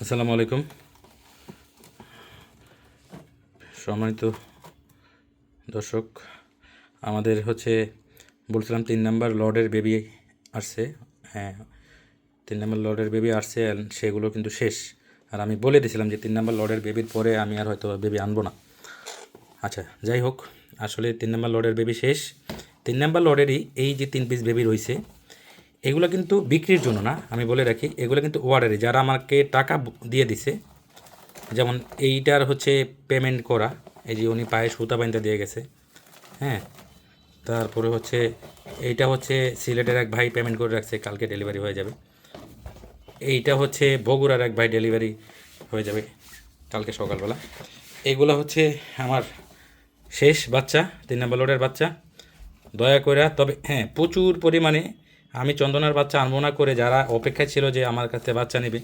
আসসালামু আলাইকুম। সম্মানিত দর্শক, আমাদের হচ্ছে বলছিলাম তিন নাম্বার লর্ডের বেবি আসছে হ্যাঁ তিন নাম্বার লর্ডের বেবি আসছে সেগুলো কিন্তু শেষ। আর আমি বলে দিয়েছিলাম যে তিন নাম্বার লর্ডের বেবির পরে আমি আর হয়তো বেবি আনব না। আচ্ছা যাই হোক, আসলে তিন নাম্বার লর্ডের বেবি শেষ। তিন নাম্বার লর্ডেরই এই যে তিন পিস বেবি রয়েছে এগুলো কিন্তু বিক্রির জন্য না, আমি বলে রাখি। এগুলো কিন্তু ওয়ার্ডারে যারা আমাকে টাকা দিয়ে দিছে, যেমন এইটার হচ্ছে পেমেন্ট করা, এই যে উনি পায়ে সুতা বাইন্দা দিয়ে গেছে হ্যাঁ? তারপরে হচ্ছে, এইটা হচ্ছে সিলেটের এক ভাই পেমেন্ট করে রাখছে, কালকে ডেলিভারি হয়ে যাবে। এইটা হচ্ছে বগুড়ার এক ভাই ডেলিভারি হয়ে যাবে কালকে সকালবেলা। এগুলো হচ্ছে আমার শেষ বাচ্চা, তিন নম্বর লোডের বাচ্চা। দয়া করে তবে হ্যাঁ প্রচুর পরিমাণে আমি চন্দনার বাচ্চা আনব না করে যারা অপেক্ষায় ছিল যে আমার কাছে বাচ্চা নেবে,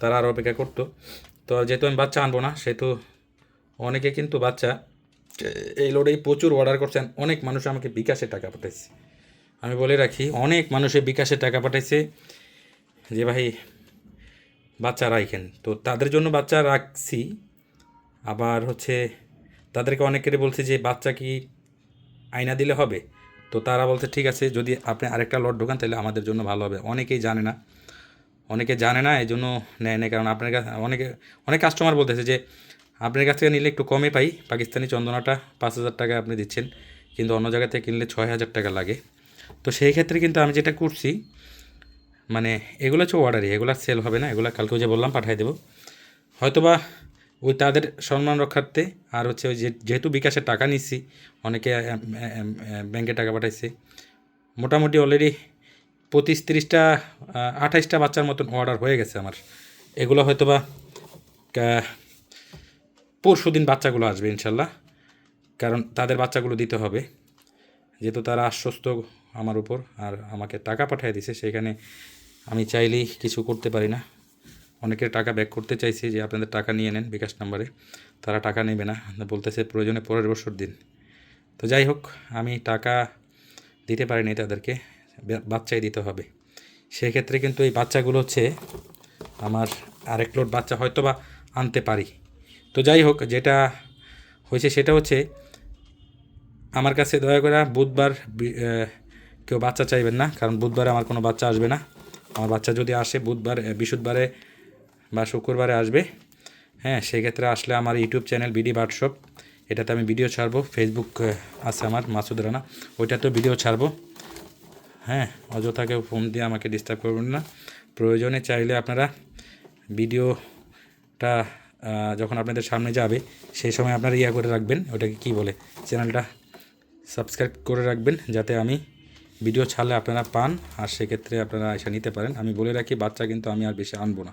তারা আর অপেক্ষা করতো। তো যেহেতু আমি বাচ্চা আনব না, সেহেতু অনেকে কিন্তু বাচ্চা এই লোডেই প্রচুর অর্ডার করছেন, অনেক মানুষ আমাকে বিকাশে টাকা পাঠাইছে। আমি বলে রাখি, অনেক মানুষে বিকাশে টাকা পাঠাইছে যে, ভাই, বাচ্চা রাখেন তো তাদের জন্য বাচ্চা রাখছি, আবার হচ্ছে তাদেরকে অনেকেরই বলছে যে, বাচ্চা কি আয়না দিলে হবে? তো তারা বলছে, ঠিক আছে, যদি আপনি আরেকটা লট ঢোকান, তাহলে আমাদের জন্য ভালো হবে। অনেকেই জানে না। অনেকে জানে না এই জন্য নেয় না কারণ আপনার কাছে, অনেকে, অনেক কাস্টমার বলতেছে যে, আপনার কাছ থেকে নিলে একটু কমে পাই। পাকিস্তানি চন্দনাটা পাঁচ হাজার টাকা আপনি দিচ্ছেন, কিন্তু অন্য জায়গা থেকে কিনলে ছয় হাজার টাকা লাগে। তো সেই ক্ষেত্রে কিন্তু আমি যেটা করছি মানে এগুলো হচ্ছে অর্ডারই এগুলো সেল হবে না। এগুলো কালকেও যে বললাম, পাঠিয়ে দেবো। হয়তোবা ওই তাদের সম্মান রক্ষার্থে আর হচ্ছে ওই যেহেতু বিকাশের টাকা নিচ্ছি, অনেকে ব্যাংকে টাকা পাঠাইছে। মোটামুটি অলরেডি পঁচিশ তিরিশটা আঠাইশটা বাচ্চার মতন অর্ডার হয়ে গেছে আমার। এগুলো হয়তো বা পরশু দিন বাচ্চাগুলো আসবে ইনশাল্লাহ, কারণ তাদের বাচ্চাগুলো দিতে হবে। যেহেতু তারা আশ্বস্ত আমার উপর, আর আমাকে টাকা পাঠিয়ে দিছে, সেখানে আমি চাইলেই কিছু করতে পারি না। অনেকের টাকা ব্যাক করতে চাইছি যে আপনাদের টাকা নিয়ে নেন বিকাশ নাম্বারে। তারা টাকা নেবে না। বলতেছে প্রয়োজনে পরের বছর দিন। তো যাই হোক, আমি টাকা দিতে পারিনি তাদেরকে। বাচ্চাই দিতে হবে। সেক্ষেত্রে কিন্তু এই বাচ্চাগুলো হচ্ছে আমার আরেক লোট বাচ্চা হয়তো বা আনতে পারি। তো যাই হোক, যেটা হয়েছে সেটা হচ্ছে আমার কাছে দয়া করে বুধবার কেউ বাচ্চা চাইবেন না। কারণ বুধবারে আমার কোনো বাচ্চা আসবে না। আমার বাচ্চা যদি আসে বুধবার বৃহস্পতিবারে বা শুক্রবারে আসবে। হ্যাঁ সেক্ষেত্রে আসলে আমার ইউটিউব চ্যানেল বিডি বার্ডশপ, এটাতে আমি ভিডিও ছাড়বো। ফেসবুক আছে আমার, মাসুদ রানা। ওইটাতেও ভিডিও ছাড়বো। হ্যাঁ অযথা কেউ ফোন দিয়ে আমাকে ডিস্টার্ব করবেন না। প্রয়োজনে চাইলে আপনারা ভিডিওটা যখন আপনাদের সামনে যাবে, সেই সময় আপনারা ইয়া করে রাখবেন। ওটাকে কি বলে? চ্যানেলটা সাবস্ক্রাইব করে রাখবেন, যাতে আমি ভিডিও ছাড়লে আপনারা পান। আর সেক্ষেত্রে আপনারা এসে নিতে পারেন। আমি বলে রাখি, বাচ্চা কিন্তু আমি আর বেশি আনব না।